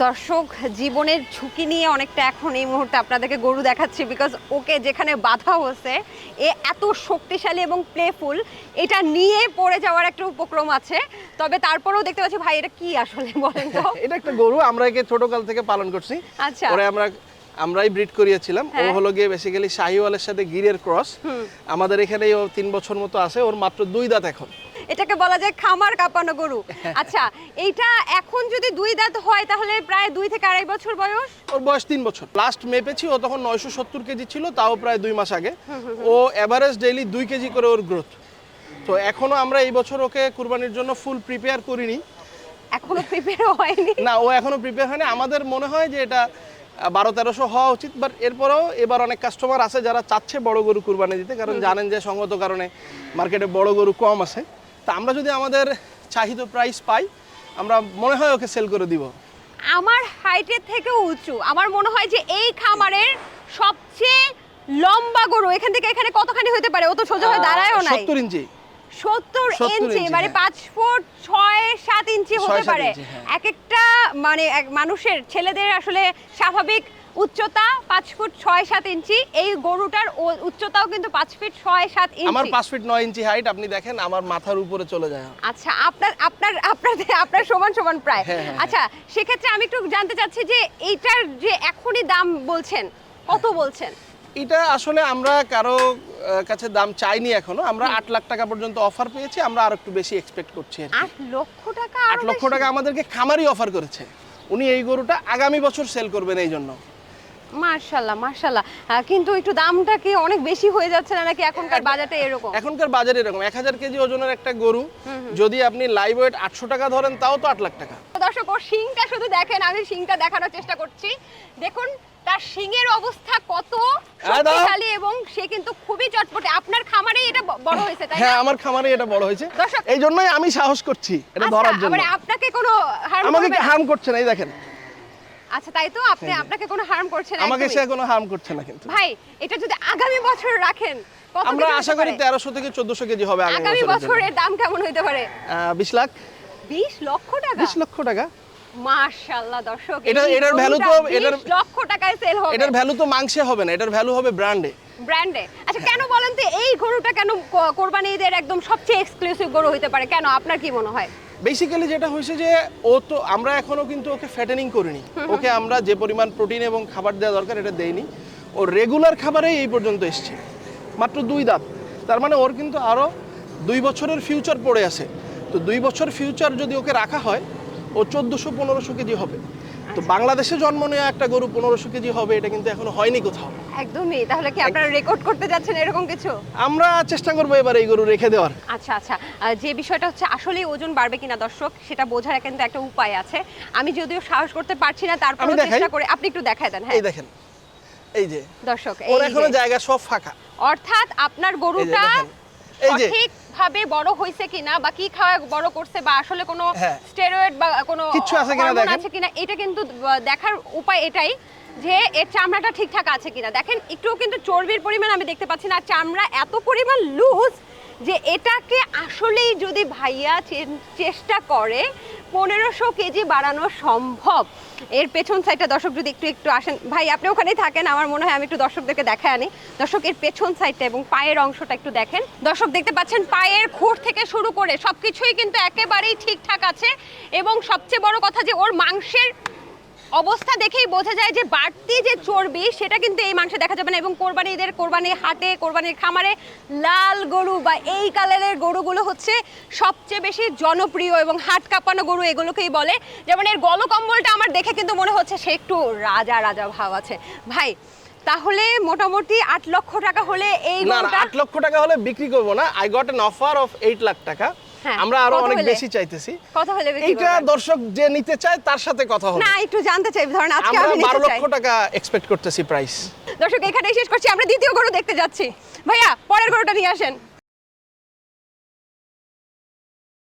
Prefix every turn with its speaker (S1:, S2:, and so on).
S1: দর্শক জীবনের ঝুঁকি নিয়ে অনেকটা এখন এই মুহূর্তে আপনাদেরকে গরু দেখাচ্ছি বিকজ ওকে যেখানে বাধা হচ্ছে এ এত শক্তিশালী এবং প্লেফুল এটা নিয়ে পড়ে যাওয়ার একটা উপক্রম আছে। তবে তারপরেও দেখতে পাচ্ছি ভাই এটা কি আসলে বলেন তো?
S2: এটা একটা গরু আমরা একে ছোটকাল থেকে পালন করছি।
S1: আচ্ছা।
S2: পরে আমরা আমরাই ব্রিড করিয়েছিলাম। ও
S1: হ্যাঁ।
S2: হলো গিয়ে বেসিক্যালি শাহিওয়ালের সাথে গিরের ক্রস আমাদের এখানে ও তিন বছর মতো আছে ওর মাত্র দুই দাঁত এখন।
S1: এটাকে বলা যায় খামার কাঁপানো গরু। আচ্ছা এইটা এখন যদি দুই দাঁত হয় তাহলে প্রায় দুই থেকে আড়াই বছর বয়স?
S2: ওর বয়স তিন বছর। লাস্ট মেপেছি ও তখন নয়শো সত্তর কেজি ছিল তাও প্রায় দুই মাস আগে। ও এভারেজ ডেইলি দুই কেজি করে ওর গ্রোথ তো এখনও আমরা এই বছর ওকে কুরবানির জন্য ফুল প্রিপেয়ার করিনি।
S1: এখনও প্রিপেয়ার হয়নি?
S2: না ও এখনও প্রিপেয়ার হয়নি। আমাদের মনে হয় যে এটা বারো তেরোশো হওয়া উচিত বাট এরপরেও এবার অনেক কাস্টমার আছে যারা চাচ্ছে বড় গরু কুরবানি দিতে কারণ জানেন যে সঙ্গত কারণে মার্কেটে বড় গরু কম আছে। তা আমরা যদি আমাদের চাহিত প্রাইস পাই আমরা মনে হয় ওকে সেল করে দিব।
S1: আমার হাইটের থেকেও উঁচু। আমার মনে হয় যে এই খামারের সবচেয়ে লম্বা গরু এখান থেকে এখানে কতখানি হতে পারে? ও তো সোজা হয়ে দাঁড়ায়ও না
S2: সত্তর ইঞ্চি। 70
S1: ইঞ্চি মানে
S2: হ্যাঁ।
S1: পাঁচ ফুট ছয় সাত ইঞ্চি হতে পারে।
S2: হ্যাঁ।
S1: এক একটা মানে এক মানুষের ছেলেদের আসলে স্বাভাবিক উচ্চতা পাঁচ ফুট ছয় সাত ইঞ্চি। এই গরুটার উচ্চতাও কিন্তু পাঁচ ফিট ছয় সাত ইঞ্চি।
S2: আমার পাঁচ ফিট নয় ইঞ্চি হাইট আপনি দেখেন আমার মাথার উপরে চলে যায়।
S1: আচ্ছা আপনার আপনার আপনার আপনার সমান সমান প্রায়।
S2: হ্যাঁ, হ্যাঁ,
S1: আচ্ছা সেক্ষেত্রে আমি একটু জানতে চাচ্ছি যে এইটার যে এখনই দাম বলছেন কত বলছেন?
S2: এটা আসলে আমরা কারও কাছে দাম চাইনি এখনও। আমরা আট লাখ টাকা পর্যন্ত অফার পেয়েছি আমরা আর একটু বেশি এক্সপেক্ট করছি
S1: আট লক্ষ টাকা
S2: আট লক্ষ টাকা আমাদেরকে খামারি অফার করেছে। উনি এই গরুটা আগামী বছর সেল করবেন এই জন্য।
S1: মার্শাল্লাহ মার্শাল্লাহ কিন্তু একটু দামটা কি অনেক বেশি হয়ে যাচ্ছে না নাকি এখনকার বাজারে এরকম?
S2: এখনকার বাজারে এরকম। এক হাজার কেজি ওজনের একটা গরু যদি আপনি লাইভ ওয়েট আটশো টাকা ধরেন তাও তো আট লাখ টাকা।
S1: দর্শক ওর শিংটা শুধু দেখেন আমি শিংটা দেখানোর চেষ্টা করছি। দেখুন তার শিংয়ের অবস্থা কত শক্তিশালী এবং সে কিন্তু খুবই চটপটে। আপনার খামারেই এটা বড় হয়েছে তাই
S2: হ্যাঁ আমার খামারে এটা বড় হয়েছে।
S1: দর্শক-
S2: এই জন্যই আমি সাহস করছি এটা
S1: আচ্ছা,
S2: ধরার জন্য।
S1: মানে আপনাকে কোনো
S2: আমাকে হার্ম করছে না এই দেখেন।
S1: আচ্ছা তাই তো? আপনি আপনাকে কোনো হার্ম করছে না
S2: আমাকে সে কোনো হার্ম করছে না কিন্তু।
S1: ভাই এটা যদি আগামী বছর রাখেন
S2: আমরা আশা করি
S1: পারে?
S2: তেরোশো থেকে চোদ্দশো কেজি হবে আগামী
S1: আগামী
S2: বছরের
S1: দাম কেমন হইতে পারে?
S2: বিশ লাখ।
S1: বিশ লক্ষ টাকা?
S2: বিশ লক্ষ টাকা।
S1: মাশাআল্লাহ দর্শক
S2: এটা- এটার
S1: গরুটা
S2: তো- এটার-
S1: 20 লক্ষ টাকায় সেল হবে।
S2: এটার ভ্যালু তো মাংসে হবে না এটার ভ্যালু হবে ব্র্যান্ডে
S1: ব্র্যান্ডে আচ্ছা কেন বলেন তো এই গরুটা কেন কোরবানি ঈদের একদম সবচেয়ে এক্সক্লুসিভ গরু হইতে পারে? কেন আপনার কি মনে হয়?
S2: বেসিক্যালি যেটা হয়েছে যে ও তো আমরা এখনও কিন্তু ওকে ফ্যাটেনিং করিনি। ওকে আমরা যে পরিমাণ প্রোটিন এবং খাবার দেওয়া দরকার এটা দেইনি। ও রেগুলার খাবারেই এই পর্যন্ত এসছে। মাত্র দুই দাঁত। তার মানে ওর কিন্তু আরও দুই বছরের ফিউচার পড়ে আছে। তো দুই বছর ফিউচার যদি ওকে রাখা হয় ও চোদ্দোশো পনেরোশো কেজি হবে। তো বাংলাদেশে জন্ম নেওয়া একটা গরু পনেরোশো কেজি হবে এটা কিন্তু এখনও হয়নি কোথাও।
S1: একদমই। তাহলে কি আপনারা রেকর্ড করতে যাচ্ছেন এরকম কিছু?
S2: আমরা চেষ্টা করব এবার এই গরু রেখে দেওয়ার।
S1: আচ্ছা আচ্ছা। যে বিষয়টা হচ্ছে আসলেই ওজন বাড়বে কিনা দর্শক সেটা বোঝার কিন্তু একটা উপায় আছে। আমি যদিও সাহস করতে পারছি না তারপর চেষ্টা করে আপনি একটু দেখায় দেন হ্যাঁ।
S2: এই দেখেন। এই যে।
S1: দর্শক এই এখনও
S2: জায়গা সব ফাঁকা।
S1: অর্থাৎ আপনার গরুটা
S2: দেখেন,
S1: সঠিকভাবে বড় কিনা বা কি খাওয়া বড় করছে বা আসলে কোনো
S2: হ্যাঁ।
S1: স্টেরয়েড বা কোনো
S2: কিছু আছে কিনা দেখেন।
S1: আছে কিনা এটা কিন্তু দেখার উপায় এটাই যে এর চামড়াটা ঠিকঠাক আছে কিনা দেখেন একটুও কিন্তু চর্বির পরিমাণ আমি দেখতে পাচ্ছি না চামড়া এত পরিমাণ লুজ যে এটাকে আসলেই যদি ভাইয়া চেষ্টা করে পনেরোশো কেজি বাড়ানো সম্ভব। এর পেছন সাইডটা দর্শক যদি একটু একটু আসেন। ভাই, আপনি ওখানেই থাকেন, আমার মনে হয় আমি একটু দর্শকদেরকে দেখায় আনি। দর্শক, এর পেছন সাইডটা এবং পায়ের অংশটা একটু দেখেন। দর্শক, দেখতে পাচ্ছেন, পায়ের খুঁট থেকে শুরু করে সব কিছুই কিন্তু একেবারেই ঠিকঠাক আছে। এবং সবচেয়ে বড় কথা যে, ওর মাংসের অবস্থা দেখেই বোঝা যায় যে বাড়তি যে চর্বি সেটা কিন্তু এই মাংসে দেখা যাবে না এবং কোরবানি ঈদের কোরবানি হাটে কোরবানির খামারে লাল গরু বা এই কালারের গরুগুলো হচ্ছে সবচেয়ে বেশি জনপ্রিয় এবং হাট কাঁপানো গরু এগুলোকেই বলে। যেমন এর গলকম্বলটা আমার দেখে কিন্তু মনে হচ্ছে সে একটু রাজা রাজা ভাব আছে। ভাই তাহলে মোটামুটি আট লক্ষ টাকা হলে এই
S2: না আট লক্ষ টাকা হলে বিক্রি করব না। I got an offer of eight lakh টাকা। আমরা
S1: আরও
S2: অনেক বেশি চাইতেছি।
S1: কথা হলে
S2: এইটা দর্শক যে নিতে চায় তার সাথে কথা হবে।
S1: না একটু জানতে চাই ধরেন আজকে আমি
S2: বারো
S1: নিতে চাই।
S2: লক্ষ টাকা এক্সপেক্ট করতেছি প্রাইস
S1: দর্শক এখানেই শেষ করছি আমরা দ্বিতীয় গরু দেখতে যাচ্ছি। ভাইয়া পরের গরুটা নিয়ে আসেন।